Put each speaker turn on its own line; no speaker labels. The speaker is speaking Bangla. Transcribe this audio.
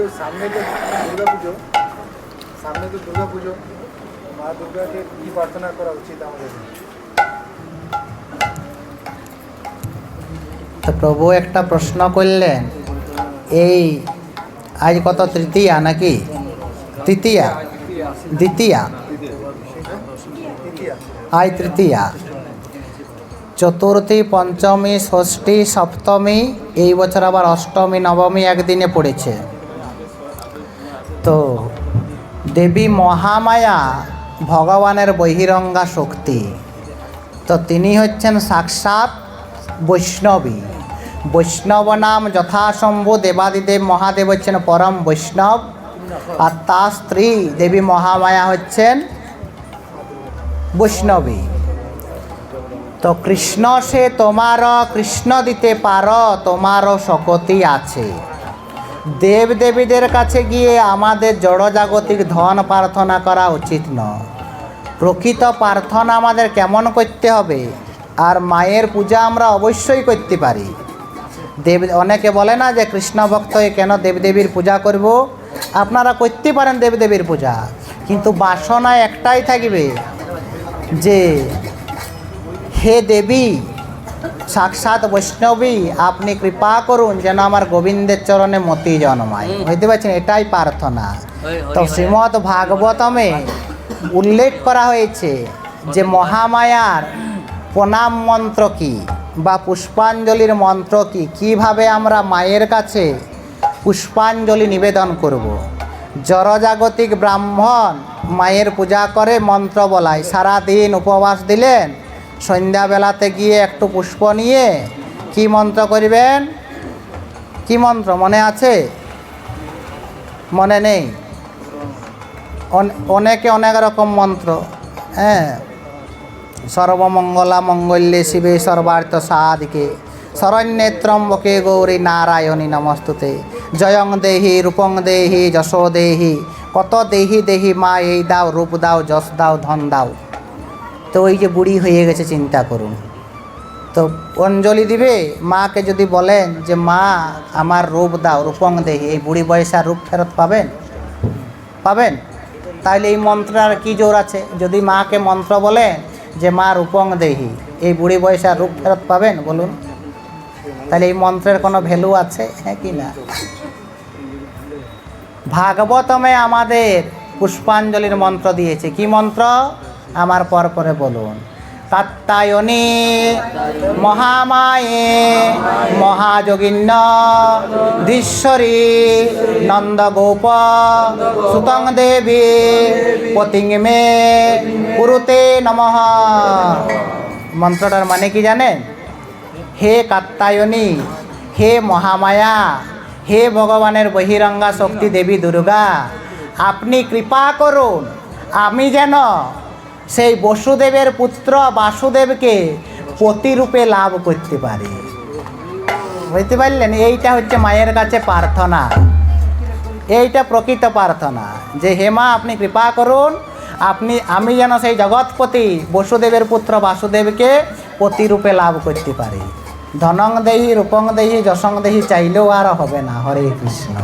পুজো, সামনে তো দুর্গা পুজো। সামনে তো দুর্গা পুজো। মা দুর্গাকে প্রার্থনা করা উচিত আমাদের?
প্রভু একটা প্রশ্ন করলেন, এই আজ কত তৃতীয়া নাকি? তৃতীয়া। দ্বিতীয়া। আজ তৃতীয়া। চতুর্থী, পঞ্চমী, ষষ্ঠী, সপ্তমী, এই বছর আবার অষ্টমী, নবমী একদিনে পড়েছে। তো দেবী মহামায়া ভগবানের বহিরঙ্গা শক্তি। তো তিনি হচ্ছেন সাক্ষাৎ বৈষ্ণবী। বৈষ্ণব নাম যথাসম্ভু দেবাদিদেব মহাদেব হচ্ছেন পরম বৈষ্ণব। আর তার স্ত্রী দেবী মহামায়া হচ্ছেন বৈষ্ণবী। তো কৃষ্ণ সে তোমার কৃষ্ণ দিতে পারো, তোমারও শকতি আছে। দেব দেবীদের কাছে গিয়ে আমাদের জড়জাগতিক ধন প্রার্থনা করা উচিত নয় প্রকৃত প্রার্থনা আমাদের কেমন করতে হবে? আর মায়ের পূজা আমরা অবশ্যই করতে পারি। দেব, অনেকে বলে না যে কৃষ্ণ ভক্ত কেন দেবদেবীর পূজা করব? আপনারা করতে পারেন দেবদেবীর পূজা। কিন্তু বাসনা একটাই থাকবে যে, হে দেবী সাক্ষাৎ বৈষ্ণবী আপনি কৃপা করুন যেন আমার গোবিন্দের চরণে মতি জন্মায়। বুঝতে পারছেন? এটাই প্রার্থনা। তো শ্রীমৎ ভাগবতমে উল্লেখ করা হয়েছে যে মহামায়ার প্রণাম মন্ত্র কি বা পুষ্পাঞ্জলির মন্ত্র কি? কীভাবে আমরা মায়ের কাছে পুষ্পাঞ্জলি নিবেদন করব। জড়জাগতিক ব্রাহ্মণ মায়ের পূজা করে মন্ত্র বলায় সারাদিন উপবাস দিলেন সন্ধ্যাবেলাতে গিয়ে একটু পুষ্প নিয়ে কি মন্ত্র করিবেন? কি মন্ত্র? মনে আছে? মনে নেই? অন- অনেকে অনেক রকম মন্ত্র। হ্যাঁ। সর্বমঙ্গলা মঙ্গল্যে শিবে সর্বার্থ সাধিকে। শরণ্যেত্রম্বকে গৌরী নারায়ণী নমস্তুতে। জয়ং দেহি, রূপং দেহি, যশো দেহি। কত দেহি দেহি মা এই দাও, রূপ দাও, যশ দাও, ধন দাও। তো ওই যে বুড়ি হয়ে গেছে, চিন্তা করুন। তো অঞ্জলি দিবে, মাকে যদি বলেন যে, মা, আমার রূপ দাও, রূপং দেহি, এই বুড়ি বয়সে আর রূপ ফেরত পাবেন? পাবেন। তাহলে এই মন্ত্রের কি জোর আছে? যদি মাকে মন্ত্র বলেন যে, মা, রূপং দেহি, এই বুড়ি বয়সে আর রূপ ফেরত পাবেন? বলুন। তাহলে এই মন্ত্রের কোনো ভ্যালু আছে? হ্যাঁ কি না? ভাগবতমে আমাদের পুষ্পাঞ্জলির মন্ত্র দিয়েছে। কি মন্ত্র? আমার পর পরে বলুন। কাত্তায়নী মহামায়ে মহাযোগিন্য ধীশ্বরী নন্দগোপ সুতং দেবী পতিং মে কুরুতে নমঃ। মন্ত্রটার মানে কি জানেন? হে কাত্তায়নী, হে মহামায়া, হে ভগবানের বহিরঙ্গা শক্তি দেবী দুর্গা, আপনি কৃপা করুন, আমি যেন সেই বসুদেবের পুত্র বাসুদেবকে প্রতিরূপে লাভ করতে পারি। বুঝতে পারলেন? এইটা হচ্ছে মায়ের কাছে প্রার্থনা। এইটা প্রকৃত প্রার্থনা। যে হেমা আপনি কৃপা করুন। আপনি, আমি যেন সেই জগৎপতি বসুদেবের পুত্র বাসুদেবকে প্রতিরূপে লাভ করতে পারি। ধনং দেহি, রূপং দেহি, যশং দেহি, চাইলেও আর হবে না। হরে কৃষ্ণ।